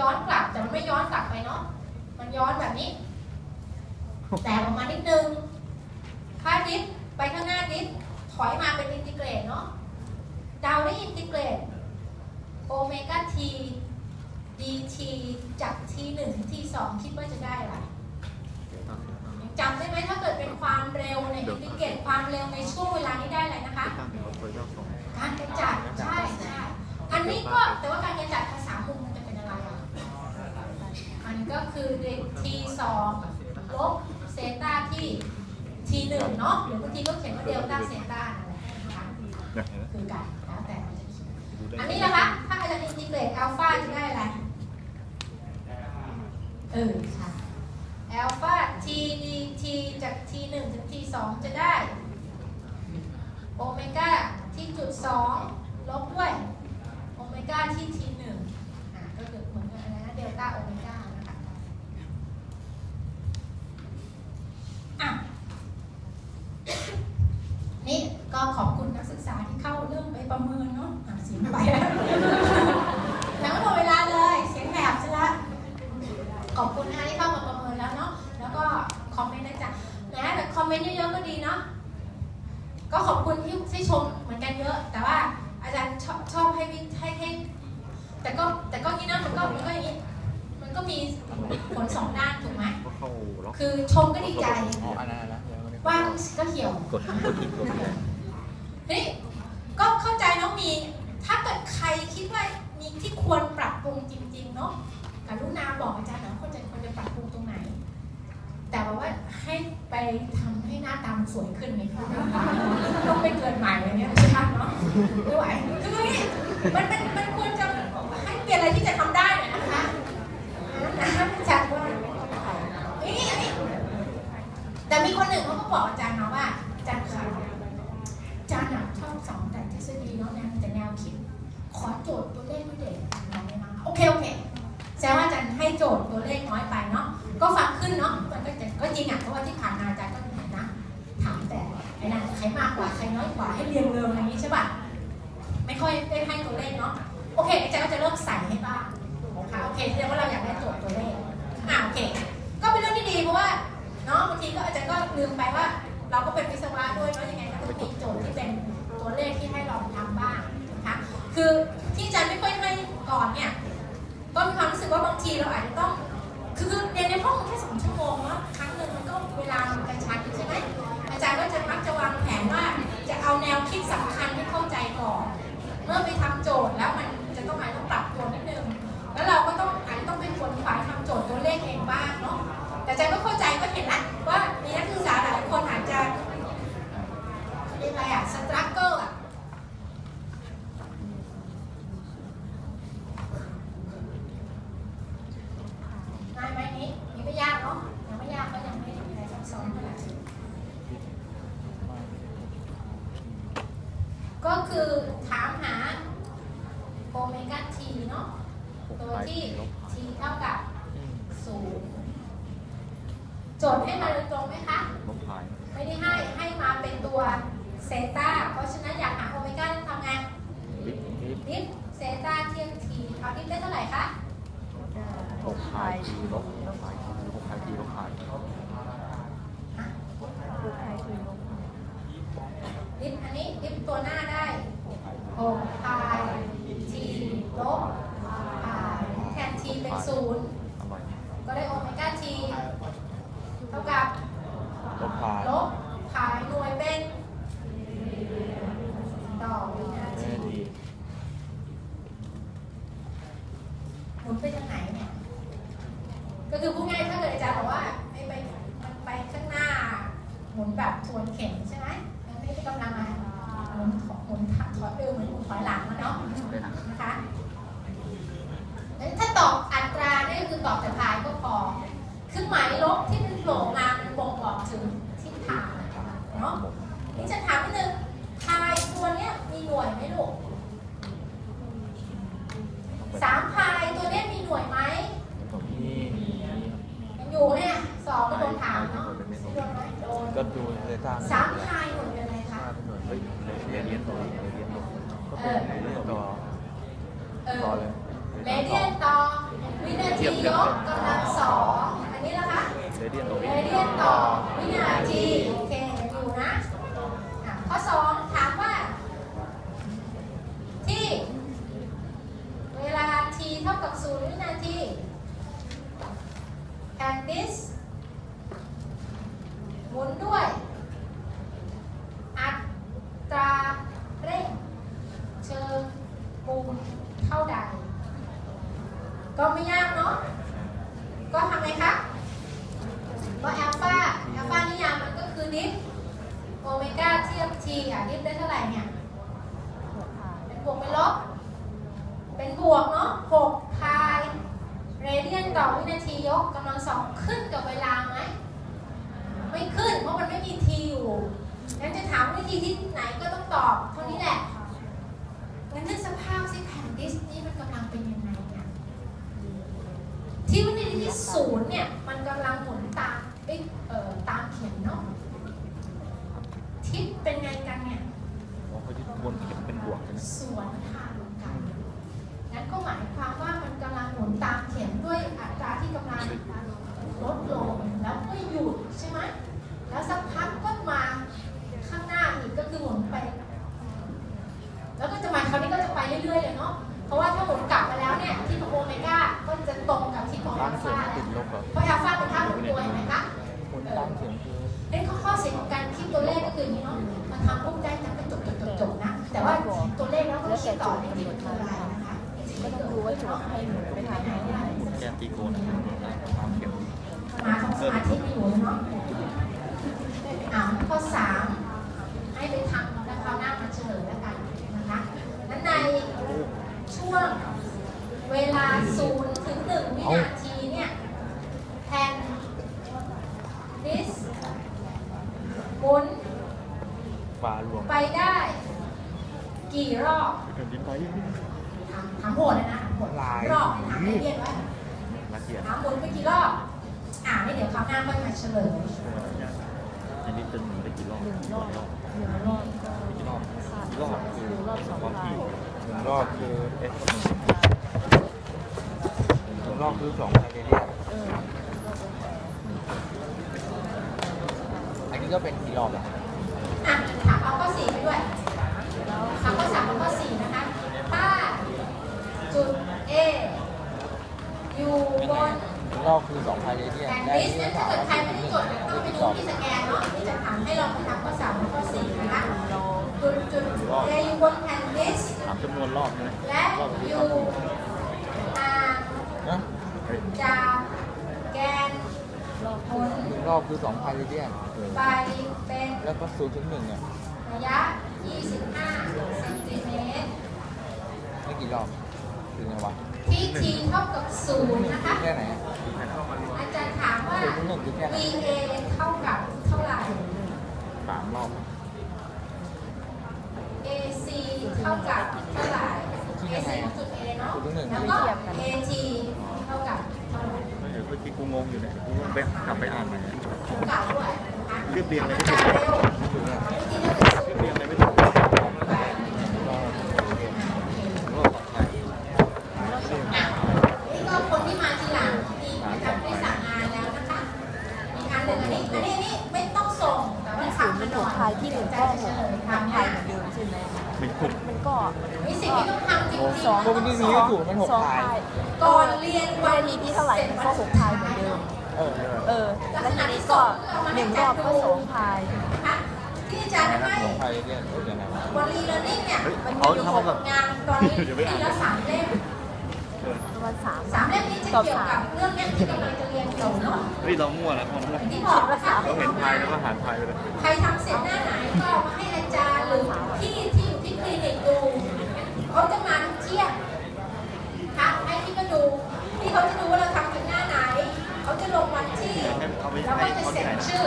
ย้อนกลับแต่มันไม่ย้อนกลับไปเนาะมันย้อนแบบนี้ แต่ออกมานิดนึงค่าดิฟไปข้างหน้าดิฟถอยมาเป็นอินทิเกรตเนาะเดาได้อินทิเกรตโอเมก้าทีดีทีจากทีหนึ่งถึงทีสองคิดว่าจะได้อะไรยังจำได้ไหมถ้าเกิดเป็นความเร็วในอินทิเกรตความเร็วในช่วงเวลานี้ได้อะไรนะคะ การกระจัดใช่ใช่อันนี้ก็แต่ว่าการกระจัดภาษามุมมันจะเป็นอะไรอะมัน ก็คือทีสองลบเซต้าที่ทีหนึ่งเนาะหรือบางทีก็เขียนว่าเดลต้าเซต้านั่นแหละนะคะคือการแล้วแต่มันจะเขียนอันนี้นะคะ ถ้าอาจารย์อินทิเกรตอัลฟาจะได้อะไรเออใช่อัลฟาทีดีทีจากทีหนึ่งถึงทีสองจะได้โอเมก้าที่จุดสองลบด้วยโอเมก้าที่ทีหนึ่งก็คือเหมือนกันอะไรนะเดลต้าโอเมก้านะคะอะ นี่ก็ขอบคุณนักศึกษาที่เข้าเรื่อง ไปประเมินเนาะอะเสียงไปแล้วแล้วก็หมดเวลาเลยเสียงแหบซะละขอบคุณนะที่เข้ามาประเมินแล้วเนาะแล้วก็คอมเมนต์นะจ๊ะแหมแต่คอมเมนต์เยอะๆก็ดีเนาะก็ขอบคุณที่ที่ชมเหมือนกันเยอะ แต่ว่าอาจารย์ชอบชอบให้วิให้ให้แต่ก็แต่ก็นี่นะมันก็มันก็อย่างนี้มันก็มีผลสองด้านถูกไหมก็เข้าล็อกคือชมก็ดีใจอ๋ออันนั้นแล้วยังไม่ได้ว่างก็เหี่ยวกดกดผิดกดผิดเฮ้ย ก็เข้าใจน้องมี ถ้าเกิดใครคิดว่ามีที่ควรปรับปรุงจริงๆเนาะกรุณาบอกอาจารย์หนะควรจะควรจะปรับปรุงตรงไหน แต่ว่าว่าให้ไปทำให้หน้าตามสวยขึ้นไหมคะต้องไปเกิดใหม่อะไรเงี้ยไม่ใช่เนาะไม่ไหวคือนี่มันมันมันควรจะให้เป็นอะไรที่จะทำได้หน่อยนะคะนะอาจารย์ว่าเอ้ยอันนี้แต่มีคนหนึ่งเขาก็บอกอาจารย์มาว่าอาจารย์คะอาจารย์อะ สอนแต่ทฤษฎีเนาะแนวแต่แนวคิด ขอโจทย์ตัวเลขด้วยเด็กได้ไหมคะโอเคโอเคแสดงว่าอาจารย์ให้โจทย์ตัวเลขน้อยไปเนาะก็ฟังขึ้นเนาะมันก็จะก็จริงอะเพราะว่าที่ผ่านมาอาจารย์ก็เห็นนะถามแต่ไอ้นั่นใครมากกว่าใครน้อยกว่าให้เรียงเริงอะไรอย่างนี้ใช่ป่ะไม่ค่อยได้ให้ตัวเลขเนาะโอเคอาจารย์ก็จะเริ่มใส่ให้บ้างนะคะโอเคแสดงว่าเราอยากได้โจทย์ตัวเลขอ่าโอเค ก็เป็นเรื่องที่ดีเพราะว่าเนาะบางทีก็อาจารย์ก็ลืมไปว่า เราก็เป็นวิศวะด้วยเนาะยังไงก็ต้องมีโจทย์ที่เป็น ตัวเลขที่ให้ลองทำบ้างนะคะคือที่อาจารย์ไม่ค่อยให้ก่อนเนี่ยก็มีความรู้สึกว่าบางทีเราอาจจะต้อง คือเรียนในห้องแค่สองชั่วโมงเนาะครั้งหนึ่งมันก็เวลามันกระชั้นใช่ไหมอาจารย์ก็จะมักจะวางแผนว่าจะเอาแนวคิดสำคัญให้เข้าใจก่อน เมื่อไปทำโจทย์แล้วมันจะต้องมาต้องปรับตัวนิดนึง แล้วเราก็ต้องอาจจะต้องเป็นคนขวายทำโจทย์ตัวเลขเองบ้างเนาะ แต่อาจารย์ก็เข้าใจก็เห็นนะว่ามีนักศึกษาหลายคนอาจจะเรียกอะไรอะสตรัคเกอร์อะ ง่ายไหมนี้นี่ไม่ยากเนาะยังไม่ยากก็ยังไม่มีอะไรซับซ้อนเท่าไหร่ ก็คือถามหาโอเมก้าทีเนาะตัวที่ t เท่ากับศูนย์โจทย์ให้มาโดยตรงไหมคะลบพายไม่ได้ให้ให้มาเป็นตัวเซตาเพราะฉะนั้นอยากหาโอเมก้าต้องทำไงลิฟลิฟดิฟเซตาเทียบทีเอาดิฟได้เท่าไหร่คะลบพายทีลบลบพายทีลบพายทีลบพาย ดิฟอันนี้ดิฟ ตัวหน้าได้6พายทีลบพายแทนทีเป็นศูนย์อร่อยก็ได้โอเมก้าทีเท่ากับลบพาย ลบพายหน่วยเป็นต่อวินา เอ ที อดี หมุนไปทางไหนเนี่ย ก็คือพูดง่ายถ้าเกิดอาจารย์บอกว่าไอ้ไปมันไปข้างหน้า หมุนแบบทวนเข็มใช่ไหมมันไม่ได้กำลังมาหมุนถอยหมุนถอยเออเหมือนหมุนถอยหลังนะเนาะ เลยนะ นะคะถ้าตอบอัตราเนี่ยก็คือ ตอบแต่พายก็พอคือหมายลบที่มันโผล่มามันบ่งบอกถึงทิศทางเนาะนี่จะถามนิดนึงพายตัวเนี้ยมีหน่วยไหมลูกสามพายตัวเนี้ยมีหน่วยไหมตรงนี้ยังอยู่เนี่ยสอบก็โดนถามเนาะโดนไหมโดนก็ดูเซต้าสามพายหน่วยเป็นอะไรคะเป็นหน่วยเฮ้ยเรียนเรียนตัวเรียนเรียนตัวก็เป็นเรื่องตัวเออต่อเลยเรเดียนต่อ วิวินาทียกกำลังสองอันนี้ละคะเรเดียนตัวเรนี้เดียนต่อวินาทีโอเคอยู่นะข้อสองถามว่า ที่ เวลา t เท่ากับ0วินาที and this หมุนด้วยอัตราเร่งเชิงมุมเท่าใดก็ไม่ยากทำไงคะ ก็แอลฟาแอลฟานิยามมันก็คือดิฟโอเมก้า เทีอะดิฟได้เท่าไหร่เนี่ยเป็นบวกเป็นลบ เป็นบวกเนาะ6พายเรเดียนต่อวินาทียกกำลังสองขึ้นกับเวลาไหมไม่ขึ้นเพราะมันไม่มีทีอยู่งั้นจะถามวิธีที่ไหนก็ต้องตอบเท่านี้แหละงั้นนึกสภาพสิแผ่นดิสนี้มันกำลังเป็นยังไงเนี่ยที่วินาทีที่ศูนย์เนี่ยมันกำลังหมุนตามเอ้ยเอ่อตามเข็มเนาะ ทิศ เป็นไงกันเนี่ยอ๋อเขาจะวนเข็มเป็นบวกใช่ไหมสวนทางกันนั้นก็หมายความว่ามันกำลังหมุนตาม อย่างนี้เนาะมันทำปุ๊บได้จังก็จบจบจบจบนะ แต่ว่าตัวเลขแล้วก็คิดต่อในจริงมันคืออะไรนะคะก็ต้องดูว่าจุดให้หนูไปทางไหนแกตีโกนมาของสมาธิไม่อยู่เนาะอ่าข้อสามให้ไปทำแล้วคราวหน้ามาเฉลยแล้วกันนะคะนั้นในช่วงเวลาศูนย์ถึงหนึ่งวินาทีเนี่ยแทน this หมุน ฟ้ารวม ไปได้ กี่รอบ แผ่นดินไหว ถามถามโหดเลยนะถามโหดถามรอบถามไม่เรียนไว้ละเอียดถามหมุนไปกี่รอบอ่านี่เดี๋ยวคราวหน้าค่อยมาเฉลยอันนี้จะหมุนไปกี่รอบหนึ่งรอบหนึ่งรอบก็กี่รอบค่ะกี่รอบคือหนึ่งรอบสองความพายถี่หนึ่งรอบคือเอสหนึ่งหนึ่งรอบคือสองพายเรเดียนเอออันนี้ก็เป็นกี่รอบอะอะถามเอาข้อสี่ไปด้วยแล้วถามข้อสามกับข้อสี่นะคะถ้า จุด A อยู่บนหนึ่งรอบคือสองพายเรเดียนแผ่นและดิสนั้นถ้าเกิดใครไม่ได้จดเนี่ยต้องไปดูที่สแกนเนาะที่จะถามให้เราไปทำข้อสามและข้อสี่นะคะเราจุดจุด A อยู่บนแผ่นดิสถามจำนวนรอบใช่ไหมและรอบคืออรอยู่บห่างนะจากแกนรอบหมุนหนึ่งรอบคือสองพายเรเดียนไปเป็นแล้วก็ศูนย์ถึงหนึ่งเนี่ยระยะ 25เซนติเมตรไม่กี่รอบ คือไงวะที่ t เท่ากับ0นะคะ แค่ไหนอาจารย์ถามว่าศูนย์ถึงหนึ่งคือแค่ไหน VA เท่ากับเท่าไหร่สามรอบ AC เท่ากับเท่าไหร่ AC ของจุด A เนาะแล้วก็ AT เท่ากับเท่าไหร่เดี๋ยวเมื่อกี้กูงงอยู่เนี่ยกูไปกลับไปอ่านใหม่ถูกกล่าวด้วยนะคะเรียบเรียงเลยอาจารย์เร็ววิธีเลือกเป็นศูนย์เรียนอะไรไม่ถูกรอบต่อไป อะนี่ก็คนที่มาทีหลังมีการได้สั่งงานแล้วนะคะอีกอันหนึ่งอันนี้อันนี้อันนี้ไม่ต้องส่ง แต่ว่า ศูนย์ ทำ เป็ มาน ห ห น่ ก อย พายที่หนึ่ง ใจ ก็ จะ ห เฉ ก ลย ทาง ทำ พาย นะ เหมือนเดิมใช่ไหม ไม่ถูก มันก็ มีสิ่งที่ต้องทำจริง สองๆก็ไม่ได้มีให้ถูกมันหกสองพายพายก่อนเรียนวินาทีที่เท่าไหร่มันก็หกพายเหมือนเดิม เออเออ แล้วทีนี้ก็หนึ่งรอบก็สองพายนะคะที่อาจารย์ให้ของใครเนี่ยเออยังไงวะวันรีเลอร์นิ่งเนี่ย มันมีเขาอยู่ทำหกแบบงานตอนนี้ทีละสามเล่มประมาณสามสามเล่มนี้จะเกี่ยวกับเรื่องเนี้ยที่กำลังจะเรียนอยู่เนาะเฮ้ยเรามั่วแล้วเรามั่วที่บอกนะคะเราเห็นพายแล้วก็หารพายไปเลย ใครทำเสร็จหน้าไหนก็เอามาให้อาจารย์หรือพี่ เขาจะรู้ว่าเราทำถึงหน้าไหน เขาจะลงวันที่ แล้วก็จะเซ็นชื่อ